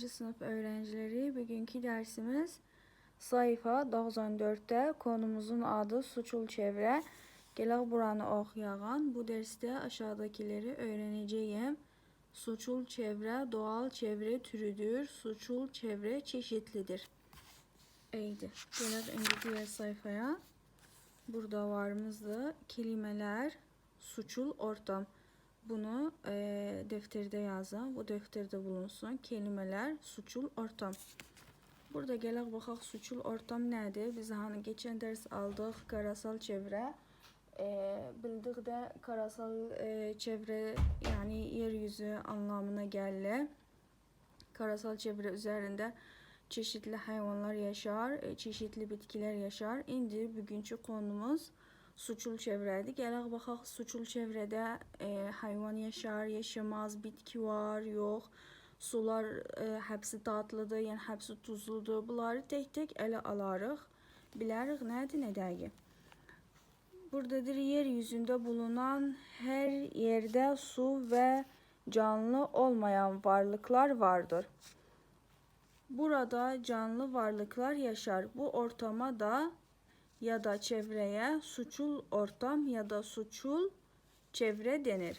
6. sınıf öğrencileri bugünkü dersimiz sayfa 94'te konumuzun adı suçul çevre. Gelək buranı oxuyağan bu derste aşağıdakileri öğreneceğim. Suçul çevre doğal çevre türüdür. Suçul çevre çeşitlidir. Eydi. Gelək indi diğer sayfaya. Burada varımızdı. Kelimeler, suçul ortam. Bunu e, defterde yazın. Bu defterde bulunsun. Kelimeler, suçul ortam. Burada gələk baxaq suçul ortam nədir? Biz hani geçen ders aldıq karasal çevre. E, bildik de karasal e, çevre yani yeryüzü anlamına gəlir. Karasal çevre üzerinde çeşitli hayvanlar yaşar, e, çeşitli bitkiler yaşar. İndi bugünkü konumuz suçul çevrədir. Gələk baxaq suçul çevrədə e, hayvan yaşar, yaşamaz, bitki var, yox. Sular e, hepsi tatlıdır, yəni hepsi tuzludur. Bunları tek-tek ələ alarıq. Bilərik nədir, nə deyil. Buradadır yeryüzünde bulunan her yerde su ve canlı olmayan varlıklar vardır. Burada canlı varlıklar yaşar. Bu ortama da ya da çevreye suçul ortam ya da suçul çevre denir.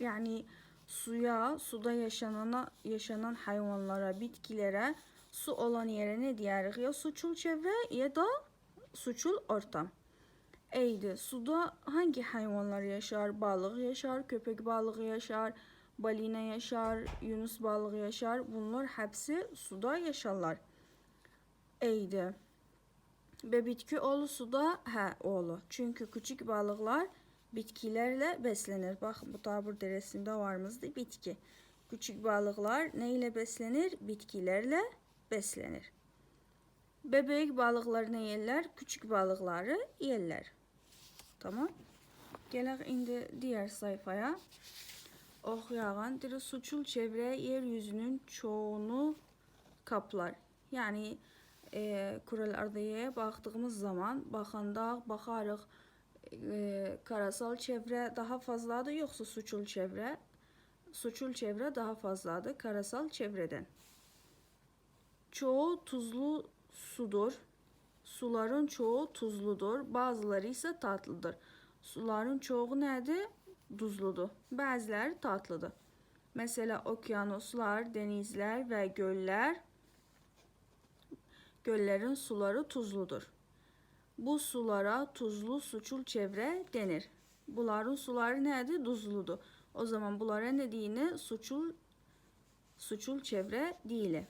Yani suya, suda yaşanana, yaşanan hayvanlara, bitkilere su olan yere ne diyeriz? Ya suçul çevre ya da suçul ortam. Eydi. Suda hangi hayvanlar yaşar? Balık yaşar, köpek balığı yaşar, balina yaşar, yunus balığı yaşar. Bunlar hepsi suda yaşarlar. Eydi. Ve bitki oğlu suda hə oğlu. Çünkü küçük balıklar bitkilerle beslenir. Bak bu da burada resimde varımızdı bitki. Küçük balıklar ne ile beslenir? Bitkilerle beslenir. Bebek balıkları ne yerler? Küçük balıkları yerler. Tamam. Gələk indi diğer sayfaya. Oxuyağın diri suçul çevre yeryüzünün çoğunu kaplar. Yani e, Arda'ya baktığımız zaman baxanda baxarıq e, karasal çevre daha fazladır yoksa suçul çevre suçul çevre daha fazladır karasal çevreden. Çoğu tuzlu sudur. Suların çoğu tuzludur. Bazıları ise tatlıdır. Suların çoğu nədir? Duzludur. Bəziləri tatlıdır. Mesela okyanuslar, denizler ve göller Göllerin suları tuzludur. Bu sulara tuzlu suçul çevre denir. Bunların suları nedir? Tuzludur. O zaman bunlara ne diyini? Suçul suçul çevre değil.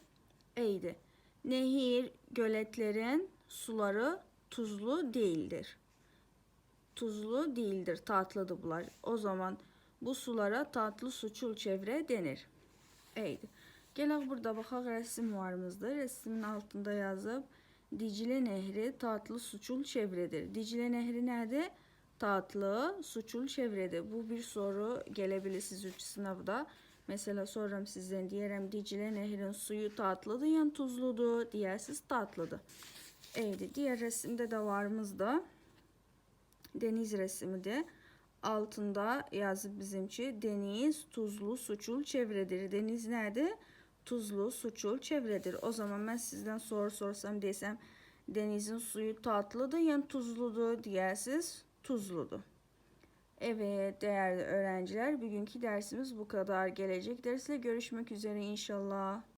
Eydi. Nehir, göletlerin suları tuzlu değildir. Tuzlu değildir, tatlıdır bunlar. O zaman bu sulara tatlı suçul çevre denir. Eydi. Gələk burada baxaq rəsm varımızdır. Rəsimin altında yazıb Dicle Nehri tatlı suçul çevredir. Dicle Nehri nədir? Tatlı suçul çevredir. Bu bir soru gələ bilər siz üç sınavda. Mesela soram sizden diyerem Dicle Nehrin suyu tatlıdır yani tuzludur. Diyersiz tatlıdır. Eydi. Diğer resimde de varımızda deniz resmidir. Altında yazı bizimki deniz tuzlu suçul çevredir. Deniz nerede? Tuzlu, suçul çevredir. O zaman ben sizden soru sorsam desem denizin suyu tatlıdır yani tuzludur diyersiz tuzludur. Evet değerli öğrenciler bugünkü dersimiz bu kadar. Gelecek dersle görüşmek üzere inşallah.